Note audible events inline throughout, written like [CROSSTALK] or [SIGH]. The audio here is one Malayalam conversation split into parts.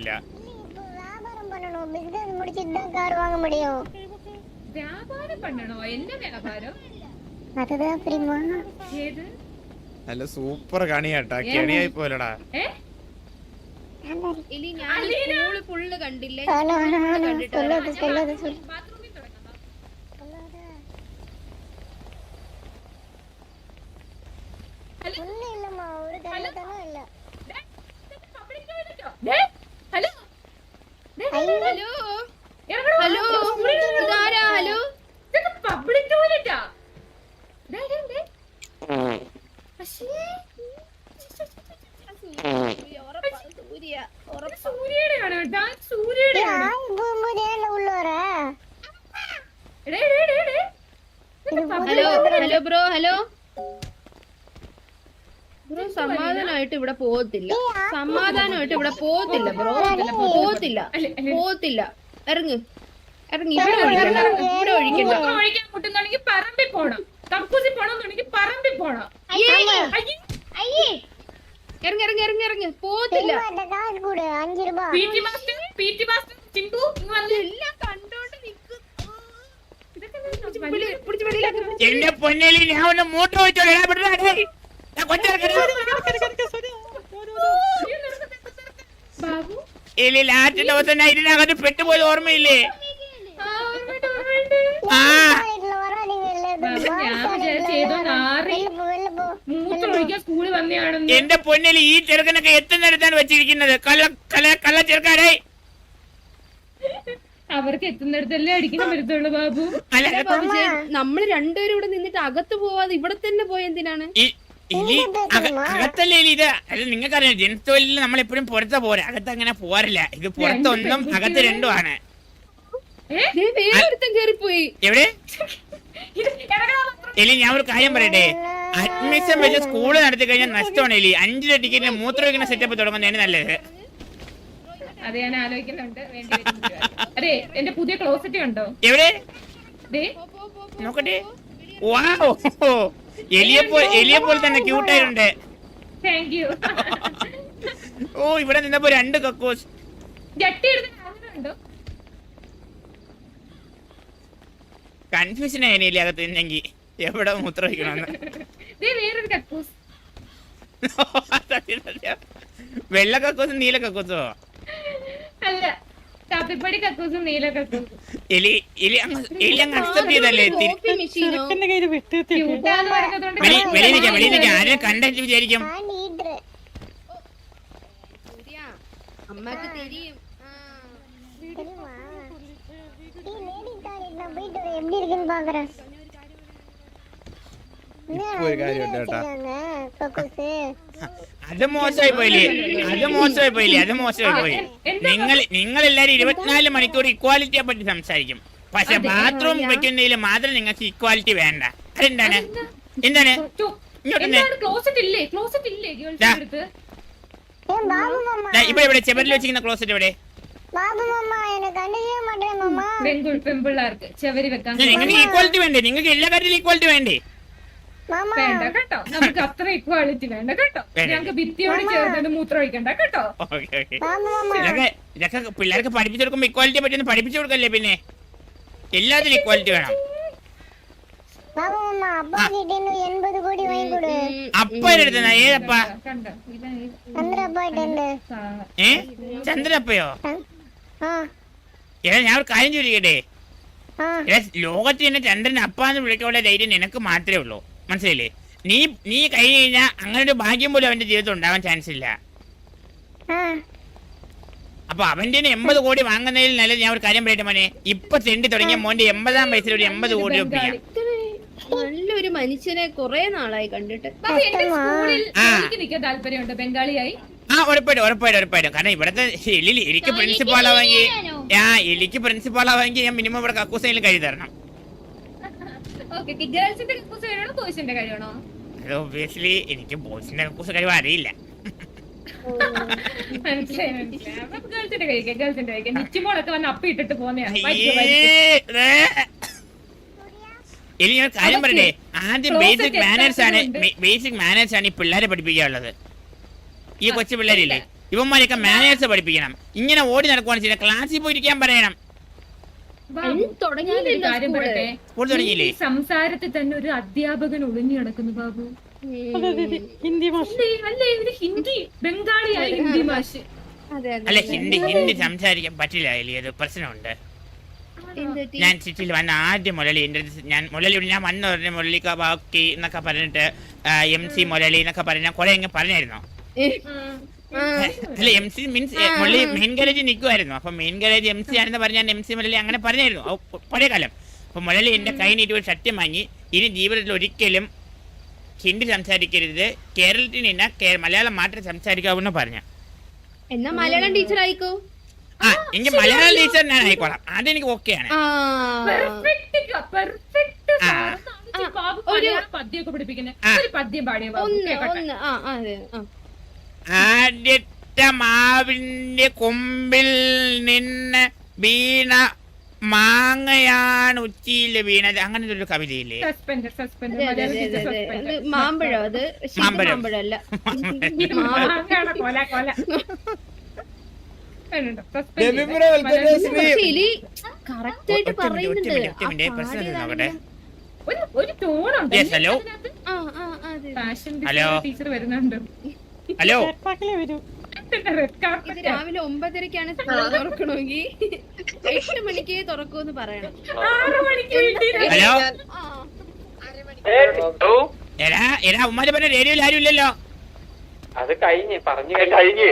ഇല്ല இப்போ வியாபாரம் பண்ணணும் பிசினஸ் முடிச்சிட்டு தான் கார் வாங்க முடியும் വ്യാപാരം പണ്ണണോ എന്നെ വ്യാപാരം அதுதான் பிரிமா ഏത് നല്ല സൂപ്പർ കണിയാട്ടാ കെണിയായി പോലടാ ഏ ഇനി ഞാൻ സ്കൂള് ഫുള്ള് കണ്ടില്ലേ ஹலோ ஹலோ ஹலோ കണ്ടിട്ട് വിട്ട് ഇവിടെ പോകത്തില്ല ബ്രോ പോകത്തില്ല പോകത്തില്ല ഇറങ്ങ്. ഇറങ്ങി ഇവിടെ ഒഴിക്കണ്ട ഇവിടെ ഒഴിക്കണ്ട പോണം. കക്കൂസി പോണം. ഇറങ്ങി ഇറങ്ങി ഇറങ്ങി ഇറങ്ങി. പോകത്തില്ല. കണ്ടോണ്ട് എന്റെ പൊന്നലി ഞാൻ ഒന്ന് മൂട്ട് വെച്ചോളാം ഇല്ല ലാസ്റ്റ് ദിവസം നൈറ്റിനകത്ത് പെട്ടുപോയത് ഓർമ്മയില്ലേ? എന്റെ പൊന്നിൽ ഈ ചെറുക്കനൊക്കെ എത്തുന്നിടത്താണ് വെച്ചിരിക്കുന്നത്. കല കല കല ചെറുക്കാരെ. അവർക്ക് എത്തുന്നിടത്തല്ലേ അടിക്കാൻ വരുത്തുള്ളൂ ബാബു. നമ്മൾ രണ്ടുപേരും ഇവിടെ നിന്നിട്ട് അകത്ത് പോവാതെ ഇവിടെ തന്നെ പോയെന്തിനാണ് അക- അകത്തല്ലേ എലി ഇത്? അത് നിങ്ങൾക്കറിയാം ജെൻസ് തൊഴിലിൽ നമ്മൾ എപ്പോഴും പുറത്ത് പോരാ. അകത്ത് അങ്ങനെ പോരല്ല. ഇത് പുറത്തൊന്നും അകത്ത് രണ്ടും ആണ് എവിടെ. എലി ഞാൻ ഒരു കാര്യം പറയട്ടെ. അഡ്മിഷൻ വെച്ച് സ്കൂൾ നടത്തി കഴിഞ്ഞാൽ നഷ്ടമാണ് എലി. അഞ്ചു രൂപ ടിക്കറ്റിന് മൂത്ര വയ്ക്കുന്ന സെറ്റപ്പ് തുടങ്ങുന്നതാണ് നല്ലത്. അത് ഞാൻ ആലോചിക്കുന്നുണ്ട്. വേണ്ടി വരും മിക്കവാറും. അതെ എന്റെ പുതിയ ക്ലോസറ്റ് ഉണ്ടോ? എവിടെ? ദേ. നോക്കട്ടെ. വാവ് എലിയെ പോലെ എലിയെ പോലെ തന്നെ ക്യൂട്ടായിട്ടുണ്ട്. ഓ ഇവിടെ നിന്നപ്പോ രണ്ട് കക്കോസ്. കൺഫ്യൂഷൻ ആയി എലി അകത്ത് നിന്നെങ്കിൽ എവിടെ മൂത്ര. [LAUGHS] വെള്ള കക്കോസും നീല കക്കോസോ? അല്ല. കാപ്പിപ്പൊടി കക്കൂസും നീല കക്കൂസും എലി എലി അങ്ങ് എലി അങ്ങ് അക്സെപ്റ്റ് ചെയ്തല്ലേ തിരി- കോഫി മെഷീനോ ക്യൂട്ടാന്ന് പറയുന്നതുകൊണ്ട് വെളി വെളിയിൽ നിൽക്കാം വെളിയിൽ നിൽക്കാം ആരും കണ്ടിട്ട് വിചാരിക്കും ஆண்டி ஈட்டுரு സൂര്യ അമ്മക്ക് തിരിയും ആ. தெரியுமா டீ லேடி டாய்லெட் நான் போயிட்டு வரேன் எப்படி இருக்குன்னு பாக்குறேன் ഇപ്പൊ ഒരു കാര്യം ഉണ്ട് കേട്ടാ கக்கூசு അത് മോശമായി പോയില്ലേ? അത് മോശമായി പോയില്ലേ? അത് മോശമായി പോയി. നിങ്ങൾ നിങ്ങൾ എല്ലാരും ഇരുപത്തിനാല് മണിക്കൂർ ഇക്വാലിറ്റിയെ പറ്റി സംസാരിക്കും. പക്ഷെ ബാത്റൂം വെക്കുന്നതിൽ മാത്രം നിങ്ങൾക്ക് ഇക്വാലിറ്റി വേണ്ട. അതെന്താണ്? എന്താണ്? ഇപ്പൊ ഇവിടെ ചെവരിൽ വെച്ചിരിക്കുന്ന ക്ലോസറ്റ് എവിടെ? നിങ്ങൾക്ക് ഈക്വാലിറ്റി വേണ്ടേ? നിങ്ങൾക്ക് എല്ലാ കാര്യത്തിലും ഈക്വാലിറ്റി വേണ്ടേ? വേണ്ട കേട്ടോ. നമുക്ക് അത്ര ഇക്വാളിറ്റി വേണ്ട കേട്ടോ. ഞങ്ങൾക്ക് ഭിത്തിയോട് ചേർന്ന് മൂത്രം ഒഴിക്കണ്ട കേട്ടോ. ഇതൊക്കെ പിള്ളേർക്ക് പഠിപ്പിച്ചു കൊടുക്കുമ്പോ ഇക്വാലിറ്റി പറ്റി പഠിപ്പിച്ചു കൊടുക്കല്ലേ പിന്നെ? എല്ലാത്തിനും ഇക്വാലിറ്റി വേണം. ചന്ദ്രപ്പയോ? ഞാൻ ഒരു കാര്യം ചോദിക്കട്ടെ? ലോകത്തിന് ചന്ദ്രൻ അപ്പാന്ന് വിളിക്കാനുള്ള ധൈര്യം നിനക്ക് മാത്രമേ ഉള്ളൂ. മനസ്സിലായില്ലേ? നീ നീ കഴിഞ്ഞു കഴിഞ്ഞാൽ അങ്ങനെ ഒരു ഭാഗ്യം പോലും അവന്റെ ജീവിതത്തിൽ ഉണ്ടാവാൻ ചാൻസ് ഇല്ല. അപ്പൊ അവന്റെ എൺപത് കോടി വാങ്ങുന്നതിൽ നല്ലത് ഞാൻ ഒരു കാര്യം പറയട്ടെ മോനെ? ഇപ്പൊ തെണ്ടി തുടങ്ങിയ മോന്റെ എൺപതാം വയസ്സിൽ ഒരു എൺപത് കോടി ഒപ്പിക്കാം. നല്ലൊരു മനുഷ്യനെ കൊറേ നാളായി കണ്ടിട്ട്. താല്പര്യമുണ്ട്? ബംഗാളിയായി? ആ ഉറപ്പായിട്ടും ഉറപ്പായിട്ടും ഉറപ്പായിട്ടും. കാരണം ഇവിടത്തെ എലിക്ക് എനിക്ക് പ്രിൻസിപ്പാൾ ആവാമെങ്കിൽ ആ എലിക്ക് പ്രിൻസിപ്പാൾ ആവാമെങ്കിൽ ഞാൻ മിനിമം ഇവിടെ കക്കൂസയിൽ കഴുകി തരണം. ഗേൾസിന്റെ കക്കൂസ് ബോയ്സിന്റെ എനിക്ക് ബോയ്സിന്റെ കക്കൂസ് കഴിവ് അറിയില്ല. [LAUGHS] മനസ്സിലായി മനസ്സിലായി. അപ്പൊ ഗേൾസിന്റെ കഴിക്കാം ഗേൾസിന്റെ കഴിക്കാം. നിച്ചുമോളൊക്കെ വന്ന് അപ്പി ഇട്ടിട്ട് പോന്നെയാണ് അയ്യേ, ദേ. എലി ഞാൻ കാര്യം പറയട്ടെ. ആദ്യം ബേസിക് മാനേഴ്സ് ആണ് ബേസിക് മാനേഴ്സ് ആണ് ഈ പിള്ളേരെ പഠിപ്പിക്കാനുള്ളത്. ഈ കൊച്ചു പിള്ളേരില്ലേ? ഇവന്മാരെയൊക്കെ മാനേഴ്സ് പഠിപ്പിക്കണം. ഇങ്ങനെ ഓടി നടക്കുവാണെന്ന് ചെയ്ത ക്ലാസ്സിൽ പോയിരിക്കാൻ പറയണം. സംസാരത്തിൽ തന്നെ ഒരു അധ്യാപകൻ ഒളിഞ്ഞു കിടക്കുന്നു ബാബു. ഹിന്ദി അല്ലേ അല്ലേ ഇവർ ഹിന്ദി ബംഗാളിയായ ഹിന്ദി മാഷ്. അതെ അതെ. അല്ല ഹിന്ദി ഹിന്ദി സംസാരിക്കാൻ പറ്റില്ല അല്ലേ അത് പ്രശ്നമുണ്ട്. ഞാൻ സിറ്റിയിൽ വന്ന ആദ്യം മുരളി എന്റെ ഞാൻ മുരളിയോട് ഞാൻ വന്ന ഉടനെ മുരളിക്ക ബാക്കി എന്നൊക്കെ പറഞ്ഞിട്ട് എം സി മുരളി എന്നൊക്കെ പറഞ്ഞ ഞാൻ കുറെ അങ്ങ് പറഞ്ഞായിരുന്നു? അല്ല എം സി മീൻസ് മുള്ളി മെയിൻ ഗാരേജ് നിൽക്കുമായിരുന്നു അപ്പൊ മെയിൻ ഗാരേജ് എം സി ആണെന്ന് പറഞ്ഞാൽ എം സി മുരളി അങ്ങനെ പറഞ്ഞായിരുന്നു. പഴയ കാലം. അപ്പൊ മുരളി എന്റെ കൈ നീട്ടി ഒരു സത്യം വാങ്ങി. ഇനി ജീവിതത്തിൽ ഒരിക്കലും ഹിന്ദി സംസാരിക്കരുത്. കേരളത്തിൽ നിന്ന മലയാളം മാത്രം സംസാരിക്കാവുന്ന പറഞ്ഞു. എന്നാ മലയാളം ടീച്ചർ ആയിക്കോ? ആ എനിക്ക് മലയാളം ടീച്ചർ ഞാൻ ആയിക്കോളാം. അതെനിക്ക് ഓക്കെ ആണ്. ഒരു- പദ്യമൊക്കെ പഠിപ്പിക്കുന്നത്. ഒരു പദ്യം പാടിയ ആദ്യത്തെ മാവിന്റെ കൊമ്പിൽ നിന്ന് വീണ മാങ്ങയാണ് ഉച്ചിയിൽ വീണത്. അങ്ങനെ ഒരു കവിതയില്ലേ? സസ്പെൻഡ് സസ്പെൻഡ് അതെ മാമ്പഴം? ആ, ഫാഷൻ ടീച്ചർ വരുന്നുണ്ട്. ഹലോ റെഡ് ഇത് കാർപ്പറ്റ് രാവിലെ ഒമ്പതരക്കാണ് തുറക്കണമെങ്കിൽ എട്ട് മണിക്ക് തുറക്കൂന്ന് പറയണം. ഹലോ ആ. എടാ പറഞ്ഞ റേഡിയോയിൽ ആരും ഇല്ലല്ലോ. അത് കഴിഞ്ഞ് പറഞ്ഞു കഴിഞ്ഞ്.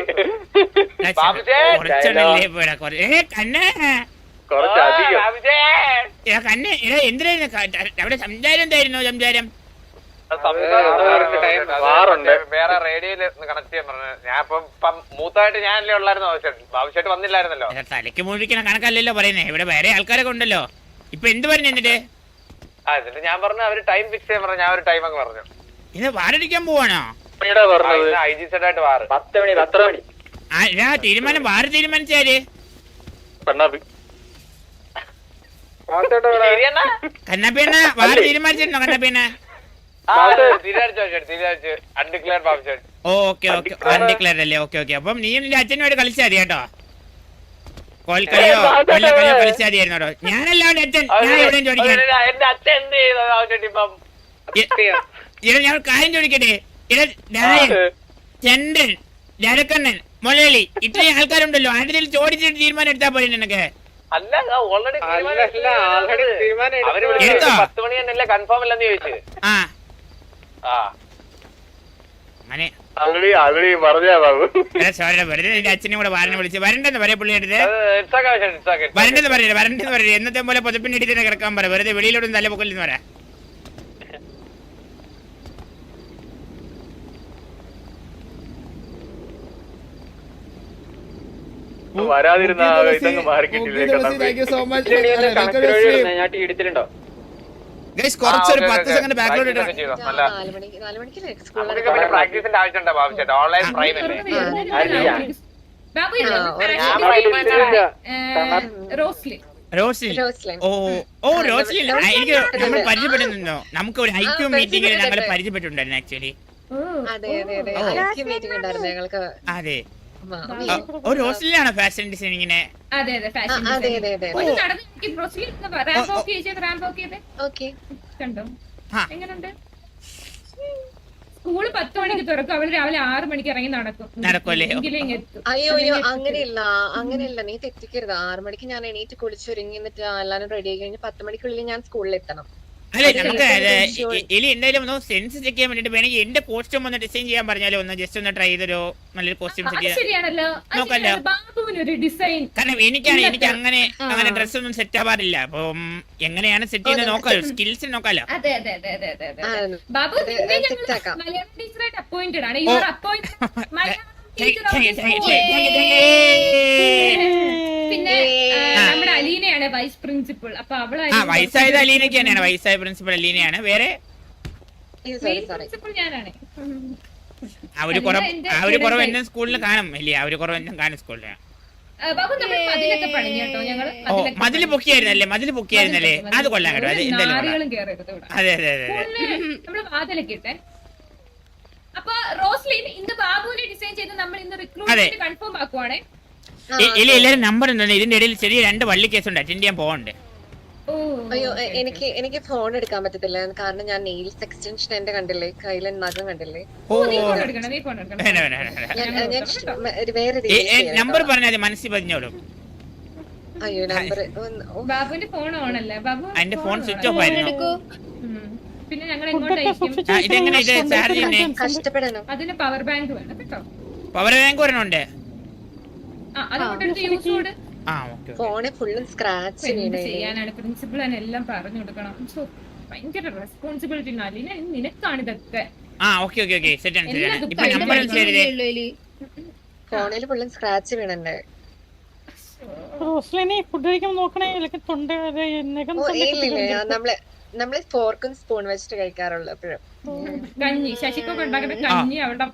കണ്ണേ. എന്തിനായിരുന്നു അവിടെ സംസാരം എന്തായിരുന്നു സംസാരം? വേറെ റേഡിയോയിൽ കണക്ട് ചെയ്യാൻ പറഞ്ഞു. ഞാൻ ഇപ്പം ഇപ്പം മൂത്തായിട്ട് ഞാനല്ലേ ഉള്ളായിരുന്നു. ബാബുശേട്ട് വന്നില്ലായിരുന്നല്ലോ. എടാ, തലയ്ക്ക് മുഴിക്കണ കണക്കല്ലല്ലോ പറയുന്നേ. ഇവിടെ വേറെ ആൾക്കാരൊക്കെ ഉണ്ടല്ലോ. ഇപ്പൊ എന്ത് പറഞ്ഞു എന്നിട്ട്? ആ എന്നിട്ട് ഞാൻ പറഞ്ഞു അവർ ടൈം ഫിക്സ് ചെയ്യാൻ പറഞ്ഞു. ഞാൻ ഒരു ടൈം അങ്ങ് പറഞ്ഞു. ഇത് വാറടിക്കാൻ പോവാണോ? ഐ ജി സെഡ് ആയിട്ട് വാറ്. പത്ത് മണി പത്തര മണി. ആ, തീരുമാനം. വാറ് തീരുമാനിച്ചാൽ പെണ്ണാപ്പി കണ്ണപ്പേണ്ണ വാറ് തീരുമാനിച്ചിരുന്നോ കണ്ണപ്പേണ്ണ ഓക്കെ ഓക്കെ. അൺഡിക്ലെയർഡ് അല്ലേ? Okay okay. അപ്പം നീ നിന്റെ അച്ഛനുമായിട്ട് കളിച്ചാൽ മതി കേട്ടോ. കോൽക്കളിയോ വല്ല കളിയോ കളിച്ചാൽ മതിയായിരുന്നു കേട്ടോ ഞാനല്ല അച്ഛൻ. ഞാൻ എവിടെയും ചോദിക്കാൻ. ഇവിടെ ഞാൻ കാര്യം ചോദിക്കട്ടെ? ഇവിടെ നായൻ ചന്ദ്രൻ ജരക്കണ്ണൻ മുരളി ഇത്രയും ആൾക്കാരുണ്ടല്ലോ. ആരുടെ ചോദിച്ചിട്ട് തീരുമാനം എടുത്താൽ പോലെ നിനക്ക്? അല്ല ഓൾറെഡി അവർ എടുത്തോ? കൺഫേം അല്ലെന്ന് ചോദിച്ചു ആ. അങ്ങനെ അച്ഛനെ കൂടെ വാരനെ വിളിച്ച് വരണ്ടെന്ന് പറയാ ഇറ്റ്സാക്കെ വരണ്ടെന്ന് പറയരുത് വരണ്ടെന്ന് പറയരുത് എന്നത്തെ പോലെ പുതപ്പിന്റെ തന്നെ കിടക്കാൻ പറ വെറുതെ വെളിയിലോട്ടും തല പൊക്കല്ലെന്ന് പറയാ വരാതിരുന്ന ഇതങ്ങ് മാറി കിട്ടില്ലേ ഇടിച്ചിട്ടുണ്ടോ ഗൈസ് കുറച്ചൊരു പത്ത് സെക്കൻഡ് ബാക്കിലോട്ട് പ്രാക്ടീസിന്റെ ആവശ്യമുണ്ടോ ഓൺലൈൻ പ്രൈം റോസ്ലി റോസ്ലിൻ ഓ ഓ എനിക്ക് നമ്മൾ പരിചയപ്പെട്ടിരുന്നോ നമുക്ക് ഒരു ഐക്യു മീറ്റിംഗിൽ ഞങ്ങൾ പരിചയപ്പെട്ടിട്ടുണ്ട്. പരിചയപ്പെട്ടിട്ടുണ്ടായിരുന്നു ആക്ച്വലി അതെ ആ, ഓ ഫാഷൻ ഡിസൈനിങ്ങിനെ അതെ അതെ ഫാഷൻ അതെ അതെ അതെ. ഒന്ന് നടന്ന് എനിക്ക് റോസ്ലി റാമ്പ് ഓക്കെ ചെയ്ത് റാമ്പ് ഓക്കെ ചെയ്ത് ഓക്കെ. കണ്ടോ? ആ. എങ്ങനുണ്ട്? സ്കൂൾ പത്ത് മണിക്ക് തുറക്കും. അവൾ രാവിലെ ആറ് മണിക്ക് ഇറങ്ങി നടക്കും. അയ്യോ അങ്ങനെയല്ല അങ്ങനെയല്ല. നീ തെറ്റിക്കരുത്. ആറ് മണിക്ക് ഞാൻ എണീറ്റ് കുളിച്ചൊരുങ്ങി എന്നിട്ട് എല്ലാരും റെഡി ആയി കഴിഞ്ഞ് പത്ത് മണിക്കുള്ളിൽ ഞാൻ സ്കൂളിൽ എത്തണം. അല്ലെ നമുക്ക് ഇനി. എലി എന്തായാലും ഒന്ന് സെൻസ് ചെക്ക് ചെയ്യാൻ വേണ്ടിട്ട് വേണമെങ്കിൽ എന്റെ കോസ്റ്റ്യൂം ഒന്ന് ഡിസൈൻ ചെയ്യാൻ പറഞ്ഞാലോ ഒന്ന് ജസ്റ്റ് ഒന്ന് ട്രൈ ചെയ്തൊരു നല്ലൊരു കോസ്റ്റ്യൂം അത് സെറ്റ് ചെയ്യാൻ ശരിയാണല്ലോ. അത് നോക്കാലോ. ശരിയാണ്. ബാബുവിന് ഒരു ഡിസൈൻ കാരണം എനിക്കാണ് എനിക്ക് അങ്ങനെ അങ്ങനെ ഡ്രസ് ഒന്നും സെറ്റ് ആവാറില്ല. അപ്പം എങ്ങനെയാണ് സെറ്റ് ചെയ്യുന്നത് നോക്കാലോ സ്കിൽസ് നോക്കാലോ അപ്പോയിന്റഡ് ആണ്. [LAUGHS] പിന്നെ ആ, ആ. നമ്മുടെ അലീനയാണ് വൈസ് പ്രിൻസിപ്പൾ അപ്പൊ ആ അവളായിരുന്നു വയസ്സായത് അലീനയ്ക്ക് തന്നെയാണ്. വയസ്സായ പ്രിൻസിപ്പൽ അലീനയാണ്. വേറെ? സോറി സോറി പ്രിൻസിപ്പൾ ഞാനാണ്. ആ ഒരു കുറവ് എന്റെ ആ ഒരു കുറവ് student സ്കൂളിൽ കാണും. ഇല്ലേ ആ ഒരു കുറവ് എന്നും കാണും ആ, ഓ മതിൽ പൊക്കിയായിരുന്നല്ലേ? മതിൽ പൊക്കിയായിരുന്നല്ലേ? അത് കൊള്ളാം കേട്ടോ. അത് എന്തായാലും അതെ അതെ അതെ നമ്മൾ വാതിലൊക്കെ ഇട്ടെ. അപ്പൊ റോസ്ലിൻ ഇന്ന് ബാബുവിനെ ഡിസൈൻ ചെയ്ത് നമ്മൾ ഇന്ന് റിക്രൂട്ട്മെന്റ് കൺഫേം ആക്കുവാണേ. ഇല്ല എല്ലാരും നമ്പർ എന്താണ് ഇതിന്റെ ഇടയിൽ ചെറിയ രണ്ട് വള്ളി കേസ് ഉണ്ട്. അറ്റൻഡ് ചെയ്യാൻ പോകണ്ട് ഓ അയ്യോ എനിക്ക് എനിക്ക് ഫോൺ എടുക്കാൻ പറ്റത്തില്ല. കാരണം ഞാൻ നെയിൽസ് എക്സ്റ്റൻഷൻ എന്റെ കണ്ടില്ലേ? കയ്യിലെ നഖം കണ്ടില്ലേ? വേറെ നമ്പർ. പറഞ്ഞാൽ മനസ്സിൽ പതിഞ്ഞോളും അയ്യോ നമ്പർ ബാബുവിന്റെ ഫോൺ ഓൺ അല്ലേ? ബാബു ഫോൺ സ്വിച്ച് ഓഫ് ആയിരുന്നു. പിന്നെ ഞങ്ങൾ എങ്ങോട്ടായിരിക്കും? ആ, ഇതെങ്ങനെ ഇത് ചാർജ് ചെയ്യുന്നേ? കഷ്ടപ്പെടണം. അതിന് പവർ ബാങ്ക് വേണം കേട്ടോ. പവർ ബാങ്ക് ഒരെണ്ണമുണ്ട് ആ അതുകൊണ്ട് എടുത്ത് യൂസ് ചെയ്ത് ആ ഓക്കെ ഫോണിൽ ഫുള്ളും സ്ക്രാച്ച് ചെയ്യാനാണ്? പ്രിൻസിപ്പൾ എല്ലാം പറഞ്ഞു കൊടുക്കണം. ഭയങ്കര റെസ്പോൺസിബിലിറ്റി അല്ലെ നിനക്കാണ് ഇതൊക്കെ. ആ ഓക്കെ ഓക്കെ ഓക്കെ. സെറ്റ് ആണ് സെറ്റ് ആണ്. ഇപ്പൊ നമ്പർ പഠിക്കുന്നതല്ലേ ശരി ഫോണിൽ ഫുള്ളും സ്ക്രാച്ച് വീണുണ്ട് റോസ്ലിനെ ഫുഡ് നോക്കണേ. തൊണ്ട നമ്മൾ നമ്മൾ ഫോർക്കും സ്പൂൺ വെച്ചിട്ട് കഴിക്കാറുള്ളൂ എപ്പോഴും. കഞ്ഞി. ശശിക്കൊക്കെ ഉണ്ടാക്കുന്ന കഞ്ഞി അവിടെ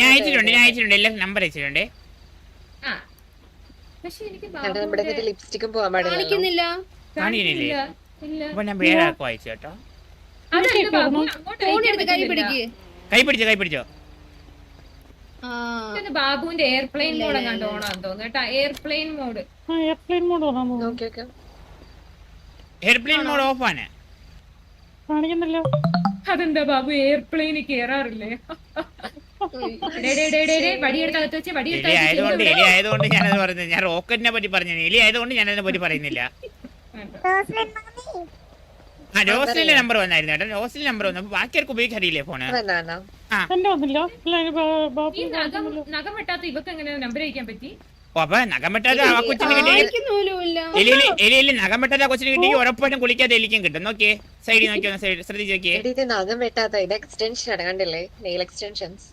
ഞാൻ അയച്ചിട്ടുണ്ട് ഞാൻ അയച്ചിട്ടുണ്ട്. എല്ലാം നമ്പർ അയച്ചിട്ടുണ്ട്. പക്ഷെ എനിക്ക് നമ്മുടെ ലിപ്സ്റ്റിക്കും പോകാൻ കാണിക്കുന്നില്ല. കാണിക്കുന്നില്ലേ? അപ്പൊ ഞാൻ അയച്ചു കേട്ടോ. കൈ. പിടിക്ക്. കൈ പിടിച്ചോ കൈ പിടിച്ചോ. ബാബുവിന്റെ എയർപ്ലെയിൻ മോഡ് കണ്ട് ഓണാന്ന് തോന്നുന്നു കേട്ടോ. എയർപ്ലെയിൻ മോഡ് ആ എയർപ്ലെയിൻ മോഡ് എയർപ്ലെയിൻ ഓഫ് ആണ്? കാണിക്കുന്നില്ല. അതെന്താ ബാബു എയർപ്ലെയിനിൽ കേറാറില്ലേ? എലി ആയതുകൊണ്ട് വെച്ച് എലി ആയതുകൊണ്ട് ഞാനത് പറയുന്നത് ഞാൻ റോക്കറ്റിനെ പറ്റി പറഞ്ഞു എലി ആയതുകൊണ്ട് ഞാൻ അതിനെ പറ്റി പറയുന്നില്ല. ആ റോസിലെ നമ്പർ വന്നായിരുന്നു കേട്ടോ. റോസിലെ നമ്പർ വന്നു. അപ്പൊ ആർക്കും ഉപയോഗിക്കാൻ അറിയില്ലേ ഫോണ് ആ. എന്റെ നഖം വെട്ടാത്ത ഇവക്ക് എങ്ങനെ നമ്പർ അയക്കാൻ പറ്റി? ഓ അപ്പൊ നഖം വെട്ടാതെ ആ കൊച്ചിന് കിട്ടി കാണിക്കുന്ന പോലും ഇല്ല എലിയിൽ എലിയിൽ നഖം വെട്ടാതെ ആ കൊച്ചിന് കിട്ടി ഉറപ്പായിട്ടും കുളിക്കാതെ എലിക്കും കിട്ടും. നോക്കിയേ സൈഡിൽ നോക്കി ഒന്ന് സൈഡ് ശ്രദ്ധിച്ച് നോക്കിയേ. എടി ഇത് നഖം വെട്ടാത്ത ഇത് എക്സ്റ്റൻഷൻ നെയിൽ എക്സ്റ്റൻഷൻസ്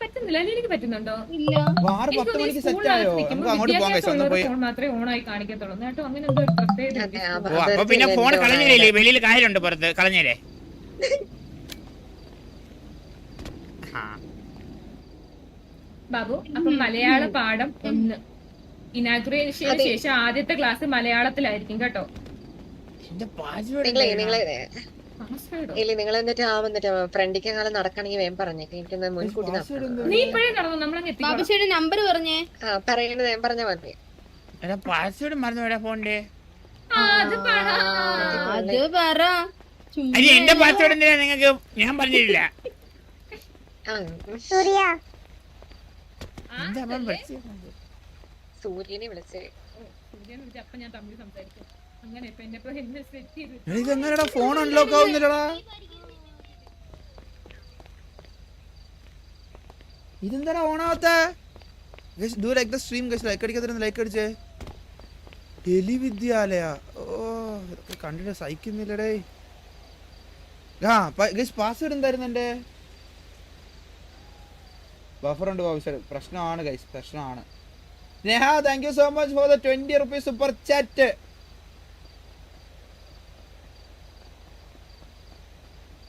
പറ്റുന്നില്ല. അല്ലെ എനിക്ക് പറ്റുന്നുണ്ടോ? ഇല്ല. ആറ് പത്ത് മണിക്ക് സെറ്റ് ആയോ? അങ്ങോട്ട് പോകാൻ കഴിച്ചു? പോയി ഫോൺ മാത്രമേ ഓണായി കാണിക്കത്തുള്ളൂ. കേട്ടോ അങ്ങനെ എന്തോ പ്രത്യേകത പിന്നെ ഫോൺ കളഞ്ഞില്ലേ? വെളിയിൽ കാര്യമുണ്ട് പുറത്ത്. കളഞ്ഞേരെ ബാബു അപ്പൊ മലയാള പാഠം ഒന്ന്. ഇനാഗ്രേഷന് ശേഷം ആദ്യത്തെ ക്ലാസ് മലയാളത്തിലായിരിക്കും കേട്ടോ. ഇല്ല നിങ്ങൾ എന്നിട്ട് ആ വന്നിട്ട് ഫ്രണ്ടിക്ക് കാലം നടക്കണെങ്കിൽ വേഗം പറഞ്ഞേ എനിക്ക് മുൻകൂട്ടി. ബാബുശ്ശേരി നമ്പർ പറഞ്ഞേ. ആ പറയുന്നത് ഞാൻ പറഞ്ഞാൽ മതി. എടാ പാസ്വേഡ് മറന്നു ഫോണിന്റെ. ആ, അത് പറ. എന്റെ പാസ്വേഡ് എന്തിനാ നിങ്ങൾക്ക് ഞാൻ പറഞ്ഞില്ല? സൂര്യനെ വിളിച്ചേ. സൂര്യനെ വിളിച്ച അപ്പൊ ഞാൻ തമ്മിൽ സംസാരിക്കും. ഇതെങ്ങനെടാ? ഫോൺ അൺലോക്ക് ആവുന്നില്ലടാ. ഇതെന്താടാ ഓണാവത്ത? Do like the stream guys like അടിക്കാത്ത like അടിച്ചേ. എലി വിദ്യാലയ ഓ ഇതൊക്കെ കണ്ടിട്ട് സഹിക്കുന്നില്ലടേ. ആ ഗസ് പാസ്വേഡ് എന്തായിരുന്നു എന്റെ? ബഫർ ഉണ്ട് ബാബു പ്രശ്നമാണ് ഗൈസ് പ്രശ്നമാണ്. Sneha thank you so much for the twenty rupees super chat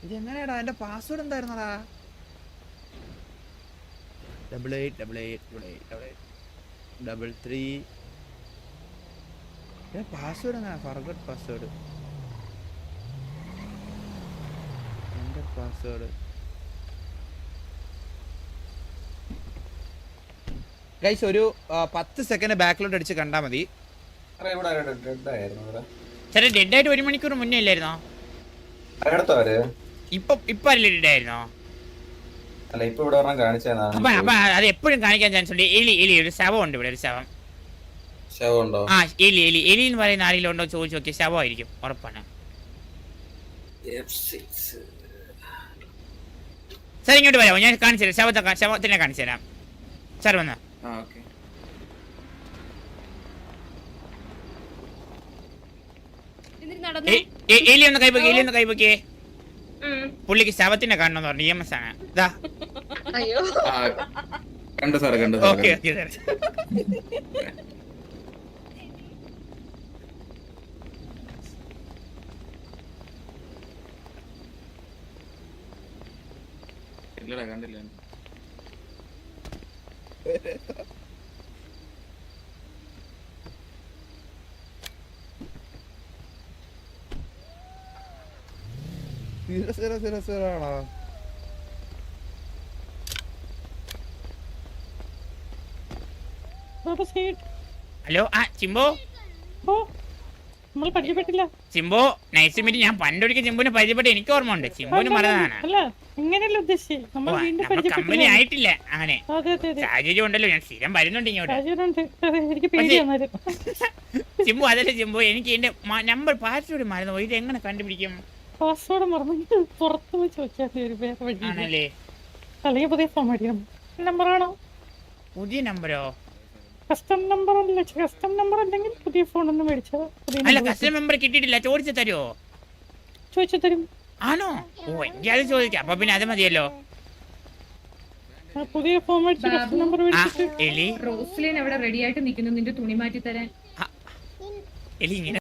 ഇത് എന്റെ എന്റെ password എന്തായിരുന്നടാ? Double eight double eight double eight double eight double three password എങ്ങനെ ഫർഗട്ട് പാസ്വേഡ് എന്റെ പാസ്വേഡ് ഗൈസ് ഒരു പത്ത് സെക്കൻഡ് ബാക്കിലോട്ട് അടിച്ച് കണ്ടാൽ മതി. ചേട്ടാ ഡെഡ് ആയിട്ട് ഒരു മണിക്കൂർ മുന്നേ ഇല്ലായിരുന്നോ? ഇപ്പൊ ഇപ്പൊ അല്ലേ ആയിരുന്നോ? അല്ല ഇപ്പൊ ഇവിടെ ഒരെണ്ണം കാണിച്ചതാണ് അപ്പൊ അപ്പൊ അത് എപ്പോഴും കാണിക്കാൻ ചാൻസ് ഉണ്ട്. എലി എലി ഒരു ശവം ഉണ്ട് ഇവിടെ ഒരു ശവം. ശവമുണ്ടോ ആ എലി എലി. എലി എന്ന് പറയുന്ന ആരെങ്കിലും ഉണ്ടോ ചോദിച്ചു നോക്കിയ ശവമായിരിക്കും ഉറപ്പാണ്. സാർ ഇങ്ങോട്ട് വരാമോ? ഞാൻ കാണിച്ചു തരാം. ശവത്തെ ശവത്തിനെ കാണിച്ചു തരാം. സാർ വന്നോ. എലി ഒന്ന് കൈപ്പൊക്കെ എലി ഒന്ന് കൈപ്പൊക്കെ. പുള്ളിക്ക് ശവത്തിനെ കാണണമെന്ന് പറഞ്ഞു ഇ എം എസ് ആണ്. ഇതാ അയ്യോ. കണ്ടു സാറേ കണ്ടു ഓക്കെ ഓക്കെ സാർ ഇല്ലടാ കണ്ടില്ല. സീറോ സീറോ സീറോ സീറോ ആണോ? ഹലോ ആ ചിമ്പോ? ഓ നമ്മൾ പരിചയപ്പെട്ടില്ല. ചിമ്പോ നൈസ് മീറ്റ് ഞാൻ പണ്ടൊരിക്കൽ ചിമ്പുവിനെ പരിചയപ്പെട്ട്. എനിക്ക് ഓർമ്മ ഉണ്ട് ചിമ്പുവിന് മറന്നതാണ് ഉദ്ദേശിച്ചത് നമ്മൾ വീണ്ടും നമ്മ കമ്പനി ആയിട്ടില്ല. അങ്ങനെ. അതെ അതെ അതെ. സാഹചര്യം ഉണ്ടല്ലോ. ഞാൻ സ്ഥിരം വരുന്നുണ്ട് ഇങ്ങോട്ട്. ചിമ്പു അതല്ല ചിമ്പു. എനിക്ക് എന്റെ നമ്പർ പാസ്വേഡ് മറന്നു ഇത് എങ്ങനെ കണ്ടുപിടിക്കും? പാസ്വേഡ് മറന്നു പുറത്ത് പോയി ചോദിച്ചാൽ ഒരു വേറെ വഴി ആണല്ലേ? അല്ലെങ്കിൽ പുതിയ ഫോൺ മേടിക്കണം നമ്പറാണോ പുതിയ നമ്പറോ കസ്റ്റം നമ്പർ അല്ല കസ്റ്റം നമ്പർ അല്ലെങ്കിൽ പുതിയ ഫോൺ ഒന്ന് മേടിച്ചോ അല്ല കസ്റ്റം നമ്പർ കിട്ടിയിട്ടില്ല. ചോദിച്ചു തരുമോ ചോദിച്ചു തരും. ആണോ? ഓ എനിക്ക് അത് ചോദിക്കാം. അപ്പൊ പിന്നെ അത് മതിയല്ലോ. പുതിയ ഫോൺ മേടിച്ച കസ്റ്റം നമ്പർ മേടിച്ചിട്ട് എലി. റോസ്ലിൻ അവിടെ റെഡി ആയിട്ട് നിൽക്കുന്നു നിന്റെ തുണി മാറ്റി തരാൻ എലി ഇങ്ങനെ